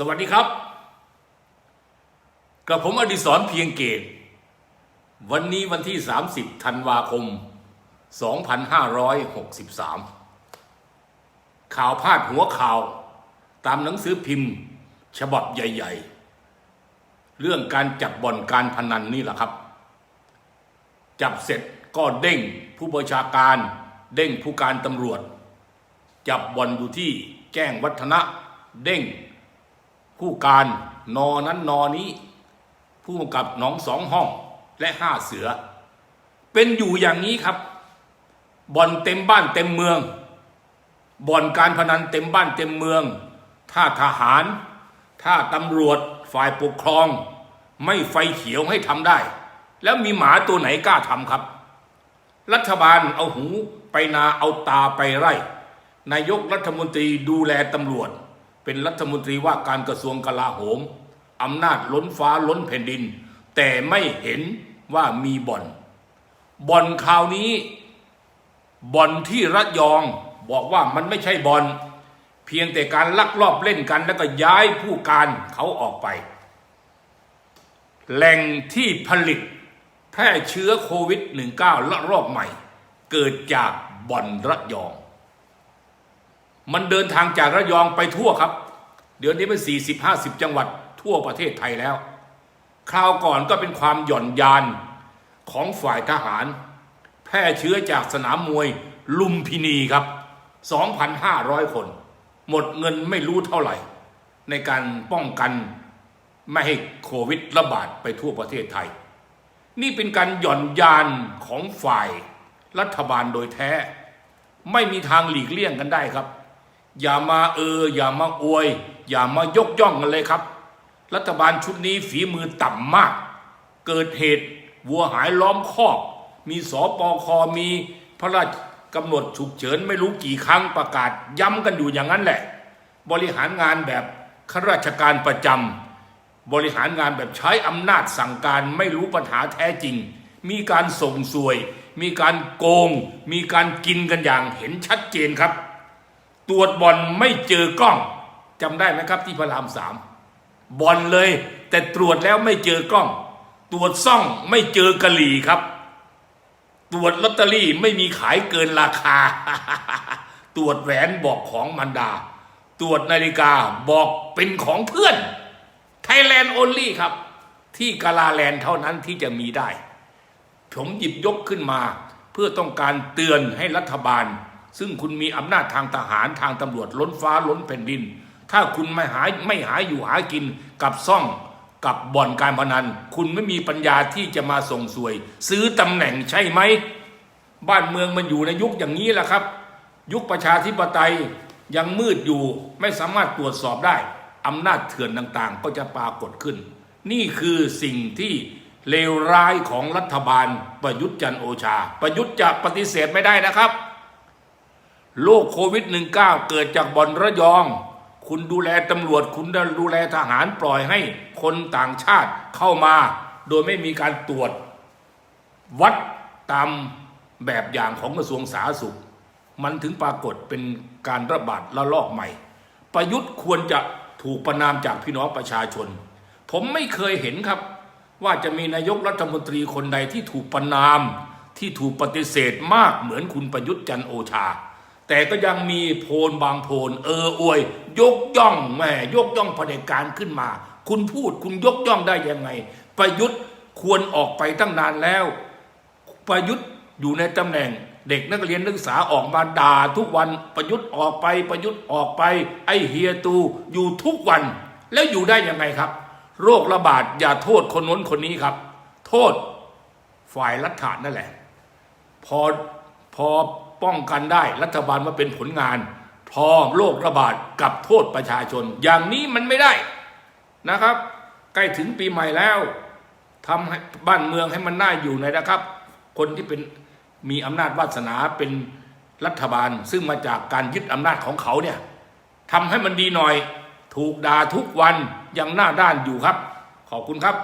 สวัสดีครับกระผมอดิศรเพียงเกต วันนี้วันที่ 30 ธันวาคม 2563 ข่าวพาดหัวข่าวตามหนังสือพิมพ์ ฉบับใหญ่ ๆ เรื่องการจับบ่อนการพนันนี่แหละครับ จับเสร็จก็เด้งผู้บัญชาการ เด้งผู้การตำรวจ จับบ่อนอยู่ที่แจ้งวัฒนะเด้ง ผู้การนอนั้นนอนี้ ผู้กำกับหนองสองห้องและห้าเสือ เป็นอยู่อย่างนี้ครับ บ่อนเต็มบ้านเต็มเมือง บ่อนการพนันเต็มบ้านเต็มเมือง ถ้าทหาร ถ้าตำรวจฝ่ายปกครอง ไม่ไฟเขียวให้ทำได้ แล้วมีหมาตัวไหนกล้าทำครับ รัฐบาลเอาหูไปนาเอาตาไปไร่นายกรัฐมนตรีดูแลตำรวจ เป็นรัฐมนตรีว่าการกระทรวงกลาโหมอำนาจล้นฟ้าล้นแผ่นดิน แต่ไม่เห็นว่ามีบ่อน บ่อนคราวนี้ บ่อนที่ระยองบอกว่ามันไม่ใช่บ่อน เพียงแต่การลักลอบเล่นกันแล้วก็ย้ายผู้การเขาออกไป แหล่งที่ผลิตแพร่เชื้อโควิด -19 ละรอบใหม่ เกิดจากบ่อนระยอง มันเดินทางจากระยองไปทั่วครับ เดี๋ยวนี้มันสี่สิบห้าสิบจังหวัดทั่วประเทศไทยแล้ว คราวก่อนก็เป็นความหย่อนยานของฝ่ายทหาร แพร่เชื้อจากสนามมวยลุมพินีครับ 2,500 คน หมดเงินไม่รู้เท่าไหร่ ในการป้องกันไม่ให้โควิดระบาดไปทั่วประเทศไทย นี่เป็นการหย่อนยานของฝ่ายรัฐบาลโดยแท้ ไม่มีทางหลีกเลี่ยงกันได้ครับ อย่ามาเออ อย่ามาอวย อย่ามายกย่องกันเลยครับ รัฐบาลชุดนี้ฝีมือต่ำมาก เกิดเหตุวัวหายล้อมคอก มีสอปอคอมีพระราชกำหนดฉุกเฉินไม่รู้กี่ครั้งประกาศย้ำกันอยู่อย่างนั้นแหละ บริหารงานแบบข้าราชการประจำบริหารงานแบบใช้อำนาจสั่งการไม่รู้ปัญหาแท้จริง มีการส่งสวย มีการโกง มีการกินกันอย่างเห็นชัดเจนครับ ตรวจบอลไม่เจอกล้องจำได้ไหมครับที่พระรามสามบอลเลย แต่ตรวจแล้วไม่เจอกล้อง ตรวจซ่องไม่เจอกะหรี่ครับ ตรวจลอตเตอรี่ไม่มีขายเกินราคา ตรวจแหวนบอกของมันดา ตรวจนาฬิกาบอกเป็นของเพื่อนไทยแลนด์ only ครับ ที่กาลาแลนด์เท่านั้นที่จะมีได้ ผมหยิบยกขึ้นมา เพื่อต้องการเตือนให้รัฐบาล ซึ่งคุณมีอำนาจทางทหารทางตำรวจล้นฟ้าล้นแผ่นดิน ถ้าคุณไม่หาไม่หาอยู่หากินกับซ่องกับบ่อนการพนัน คุณไม่มีปัญญาที่จะมาส่งสวย ซื้อตำแหน่งใช่ไหม บ้านเมืองมันอยู่ในยุคอย่างนี้แหละครับ ยุคประชาธิปไตยยังมืดอยู่ไม่สามารถตรวจสอบได้อำนาจเถื่อนต่างๆ ก็จะปรากฏขึ้น นี่คือสิ่งที่เลวร้ายของรัฐบาลประยุทธ์จันโอชา ประยุทธ์จะปฏิเสธไม่ได้นะครับ โรคโควิด -19 เกิดจากบ่อนระยอง คุณดูแลตำรวจ คุณดูแลทหารปล่อยให้คนต่างชาติเข้ามา โดยไม่มีการตรวจ วัดตามแบบอย่างของกระทรวงสาธารณสุข มันถึงปรากฏเป็นการระบาดระลอกใหม่ ประยุทธ์ควรจะถูกประนามจากพี่น้องประชาชน ผมไม่เคยเห็นครับ ว่าจะมีนายกรัฐมนตรีคนใดที่ถูกประนาม ที่ถูกปฏิเสธมากเหมือนคุณประยุทธ์จันโอชา แต่ก็ยังมีโพลบางโพลเอออวย ยกย่องแม่ยกย่องเผด็จการขึ้นมา คุณพูดคุณยกย่องได้ยังไง ประยุทธ์ควรออกไปตั้งนานแล้ว ประยุทธ์อยู่ในตำแหน่งเด็กนักเรียนนักศึกษาออกมาด่าทุกวันประยุทธ์ออกไปประยุทธ์ออกไป ไอเฮียตูอยู่ทุกวัน แล้วอยู่ได้ยังไงครับ โรคระบาดอย่าโทษคนน้นคนนี้ครับ โทษฝ่ายรัฐานั่นแหละ พอพอ ป้องกันได้รัฐบาลมาเป็นผลงานพอโรคระบาดกับโทษประชาชน อย่างนี้มันไม่ได้นะครับ ใกล้ถึงปีใหม่แล้วทำให้บ้านเมืองให้มันน่าอยู่หน่อยนะครับ คนที่เป็นมีอำนาจวาสนาเป็นรัฐบาล ซึ่งมาจากการยึดอำนาจของเขาเนี่ยทำให้มันดีหน่อย ถูกด่าทุกวันยังหน้าด้านอยู่ครับ ขอบคุณครับ